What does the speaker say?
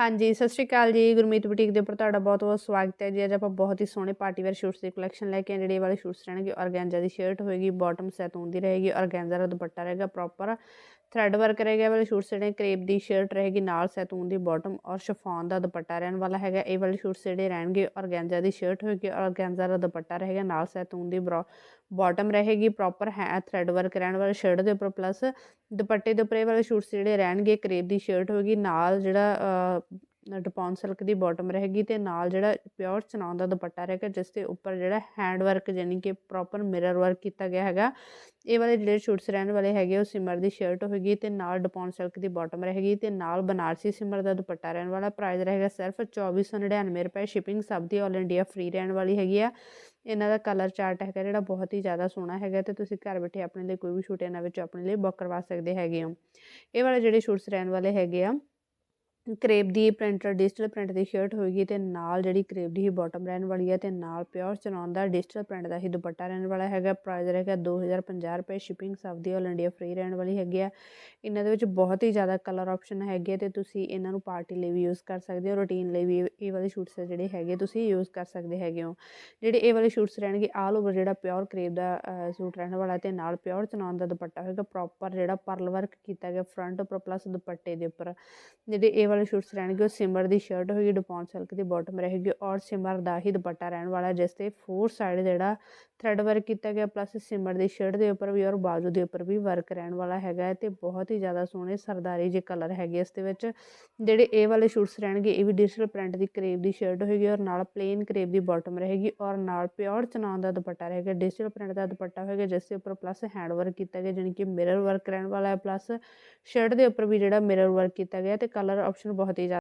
ਹਾਂਜੀ, ਸਤਿ ਸ਼੍ਰੀ ਅਕਾਲ ਜੀ। ਗੁਰਮੀਤ ਬੁਟੀਕ ਦੇ ਉੱਪਰ ਤੁਹਾਡਾ ਬਹੁਤ ਬਹੁਤ ਸਵਾਗਤ ਹੈ ਜੀ। ਅੱਜ ਆਪਾਂ ਬਹੁਤ ਹੀ ਸੋਹਣੇ ਪਾਰਟੀ ਵੇਅਰ ਸ਼ੂਟਸ ਦੀ ਕਲੈਕਸ਼ਨ ਲੈ ਕੇ ਆਏ। ਜਿਹੜੇ ਇਹ ਵਾਲੇ ਸ਼ੂਟਸ ਰਹਿਣਗੇ ਔਰਗੈਂਜਾ ਦੀ ਸ਼ਰਟ ਹੋਏਗੀ ਬਾਟਮ ਸੈਤੂਨ ਦੀ ਰਹੇਗੀ ਔਰਗੈਂਜਾ ਦਾ ਦੁਪੱਟਾ ਰਹੇਗਾ ਪ੍ਰੋਪਰ ਥ੍ਰੈਡ ਵਰਕ ਰਹੇਗਾ ਇਹ ਵਾਲੇ ਸ਼ੂਟਸ ਜਿਹੜੇ ਕਰੇਪ ਦੀ ਸ਼ਰਟ ਰਹੇਗੀ, ਨਾਲ ਸੈਤੂਨ ਦੀ ਬਾਟਮ ਔਰ ਸ਼ਿਫੋਨ ਦਾ ਦੁਪੱਟਾ ਰਹਿਣ ਵਾਲਾ ਹੈਗਾ। ਇਹ ਵਾਲੇ ਸ਼ੂਟਸ ਜਿਹੜੇ ਰਹਿਣਗੇ ਔਰਗੈਂਜਾ ਦੀ ਸ਼ਰਟ ਹੋਏਗੀ ਔਰਗੈਂਜਾ ਦਾ ਦੁਪੱਟਾ ਰਹੇਗਾ, ਨਾਲ ਸੈਤੂਨ ਦੀ ਬਾਟਮ ਰਹੇਗੀ ਪ੍ਰੋਪਰ ਹੈ ਥ੍ਰੈਡ ਵਰਕ ਰਹਿਣ ਵਾਲਾ ਸ਼ਰਟ ਦੇ ਉੱਪਰ ਪਲੱਸ ਦੁਪੱਟੇ ਦੇ ਉੱਪਰ ਇਹ ਵਾਲੇ ਸ਼ੂਟਸ ਜਿਹੜੇ ਰਹਿਣਗੇ ਕਰੇਪ ਦੀ ਸ਼ਰਟ ਹੋਏਗੀ, ਨਾਲ ਜਿਹੜਾ ਡਪੌਨ ਸਿਲਕ ਦੀ ਬਾਟਮ ਰਹੇਗੀ ਤੇ ਨਾਲ ਜਿਹੜਾ ਪਿਓਰ ਚਨਾਉਣ ਦਾ ਦੁਪੱਟਾ ਰਹੇਗਾ, ਜਿਸ ਦੇ ਉੱਪਰ ਜਿਹੜਾ ਹੈਂਡ ਵਰਕ ਯਾਨੀ ਕਿ ਪ੍ਰੋਪਰ ਮਿਰਰ ਵਰਕ ਕੀਤਾ ਗਿਆ ਹੈਗਾ, ਇਹ ਵਾਲੇ ਜਿਹੜੇ ਸ਼ੂਟਸ ਰਹਿਣ ਵਾਲੇ ਹੈਗੇ, ਉਹ ਸਿਮਰ ਦੀ ਸ਼ਰਟ ਹੋਏਗੀ ਤੇ ਨਾਲ ਡਪੌਨ ਸਿਲਕ ਦੀ ਬਾਟਮ ਰਹੇਗੀ ਤੇ ਨਾਲ ਬਨਾਰਸੀ ਸਿਮਰ ਦਾ ਦੁਪੱਟਾ ਰਹਿਣ ਵਾਲਾ ਪ੍ਰਾਈਸ ਰਹੇਗਾ ਸਿਰਫ 2499 ਰੁਪਏ ਸ਼ਿਪਿੰਗ ਸਭ ਦੀ ਆਲ ਇੰਡੀਆ ਫ੍ਰੀ ਰਹਿਣ ਵਾਲੀ ਹੈਗੀ ਆ। ਇਹਨਾਂ ਦਾ ਕਲਰ ਚਾਰਟ ਹੈਗਾ ਜਿਹੜਾ ਬਹੁਤ ਹੀ ਜ਼ਿਆਦਾ ਸੋਹਣਾ ਹੈਗਾ ਤੇ ਤੁਸੀਂ ਘਰ ਬੈਠੇ ਆਪਣੇ ਲਈ ਕੋਈ ਵੀ ਸ਼ੂਟ ਇਹਨਾਂ ਵਿੱਚੋਂ ਆਪਣੇ ਲਈ ਬੁੱਕ ਕਰਵਾ ਸਕਦੇ ਹੈਗੇ ਹੋ। ਇਹ ਵਾਲੇ ਜਿਹੜੇ ਸ਼ੂਟਸ ਰਹਿਣ ਵਾਲੇ ਹੈਗੇ ਆ ਕਰੇਬ ਦੀ ਪ੍ਰਿੰਟ ਡਿਜੀਟਲ ਪ੍ਰਿੰਟ ਦੀ ਸ਼ਰਟ ਹੋਏਗੀ ਤੇ ਨਾਲ ਜਿਹੜੀ ਕਰੇਬ ਦੀ ਹੀ ਬਾਟਮ ਰਹਿਣ ਵਾਲੀ ਹੈ ਤੇ ਨਾਲ ਪਿਓਰ ਚਨਾਉਣ ਦਾ ਡਿਜੀਟਲ ਪ੍ਰਿੰਟ ਦਾ ਹੀ ਦੁਪੱਟਾ ਰਹਿਣ ਵਾਲਾ ਹੈਗਾ। ਪ੍ਰਾਈਸ ਰਹੇਗਾ 2050 ਰੁਪਏ ਸ਼ਿਪਿੰਗ ਸਭ ਦੀ ਆਲ ਇੰਡੀਆ ਫ੍ਰੀ ਰਹਿਣ ਵਾਲੀ ਹੈਗੀ ਆ। ਇਹਨਾਂ ਦੇ ਵਿੱਚ ਬਹੁਤ ਹੀ ਜ਼ਿਆਦਾ ਕਲਰ ਆਪਸ਼ਨ ਹੈਗੇ ਤੇ ਤੁਸੀਂ ਇਹਨਾਂ ਨੂੰ ਪਾਰਟੀ ਲਈ ਵੀ ਯੂਜ਼ ਕਰ ਸਕਦੇ ਹੋ ਰੂਟੀਨ ਲਈ ਵੀ ਇਹ ਵਾਲੇ ਸ਼ੂਟਸ ਜਿਹੜੇ ਹੈਗੇ ਤੁਸੀਂ ਯੂਜ਼ ਕਰ ਸਕਦੇ ਹੈਗੇ ਹੋ। ਜਿਹੜੇ ਇਹ ਵਾਲੇ ਸ਼ੂਟਸ ਰਹਿਣਗੇ ਆਲ ਓਵਰ ਜਿਹੜਾ ਪਿਓਰ ਕਰੇਬ ਦਾ ਸੂਟ ਰਹਿਣ ਵਾਲਾ ਤੇ ਨਾਲ ਪਿਓਰ ਚਨਾਉਣ ਦਾ ਦੁਪੱਟਾ ਹੋਏਗਾ। ਪ੍ਰੋਪਰ ਜਿਹੜਾ ਪਰਲ ਵਰਕ ਕੀਤਾ ਗਿਆ ਫਰੰਟ ਉੱਪਰ ਪਲੱਸ ਦੁਪੱਟੇ ਦੇ ਉੱਪਰ। ਜਿਹੜੇ ਇਹ ਵਾਲੇ ਸ਼ੂਟਸ ਰਹਿਣਗੇ, ਉਹ ਸਿਮਰ ਦੀ ਸ਼ਰਟ ਹੋਏਗੀ, ਡੁਪੌਨ ਸਿਲਕ ਦੀ ਬਾਟਮ ਰਹੇਗੀ ਔਰ ਸਿਮਰ ਦਾ ਹੀ ਦੁਪੱਟਾ ਰਹਿਣ ਵਾਲਾ ਜਿਸ ਤੇ ਫੋਰ ਸਾਈਡ ਜਿਹੜਾ ਥ੍ਰੈਡ ਵਰਕ ਕੀਤਾ ਗਿਆ ਪਲੱਸ ਸਿਮਰ ਦੀ ਸ਼ਰਟ ਦੇ ਉੱਪਰ ਵੀ ਔਰ ਬਾਜੂ ਦੇ ਉੱਪਰ ਵੀ ਵਰਕ ਰਹਿਣ ਵਾਲਾ ਹੈਗਾ ਤੇ ਬਹੁਤ ਹੀ ਜ਼ਿਆਦਾ ਸੋਹਣੇ ਸਰਦਾਰੀ ਜੇ ਕਲਰ ਹੈਗੇ ਇਸ ਦੇ ਵਿੱਚ। ਜਿਹੜੇ ਇਹ ਵਾਲੇ ਸ਼ੂਟਸ ਰਹਿਣਗੇ, ਇਹ ਵੀ ਡਿਜੀਟਲ ਪ੍ਰਿੰਟ ਦੀ ਕਰੇਬ ਦੀ ਸ਼ਰਟ ਹੋਏਗੀ ਔਰ ਨਾਲ ਪਲੇਨ ਕਰੇਬ ਦੀ ਬਾਟਮ ਰਹੇਗੀ ਔਰ ਨਾਲ ਪਿਓਰ ਚਨਾਨ ਦਾ ਦੁਪੱਟਾ ਰਹੇਗਾ ਡਿਜੀਟਲ ਪ੍ਰਿੰਟ ਦਾ ਦੁਪੱਟਾ ਹੋਏਗਾ, ਜਿਸ ਦੇ ਉੱਪਰ ਪਲੱਸ ਹੈਂਡ ਵਰਕ ਕੀਤਾ ਗਿਆ ਜਾਨੀ ਕਿ ਮਿਰਰ ਵਰਕ ਰਹਿਣ ਵਾਲਾ ਹੈ ਪਲੱਸ ਸ਼ਰਟ ਦੇ ਉੱਪਰ ਵੀ ਜਿਹੜਾ ਮਿਰਰ ਵਰਕ ਕੀਤਾ ਗਿਆ ਤੇ ਕਲਰ ਆਪਸ਼ਨ ਬਹੁਤ ਹੀ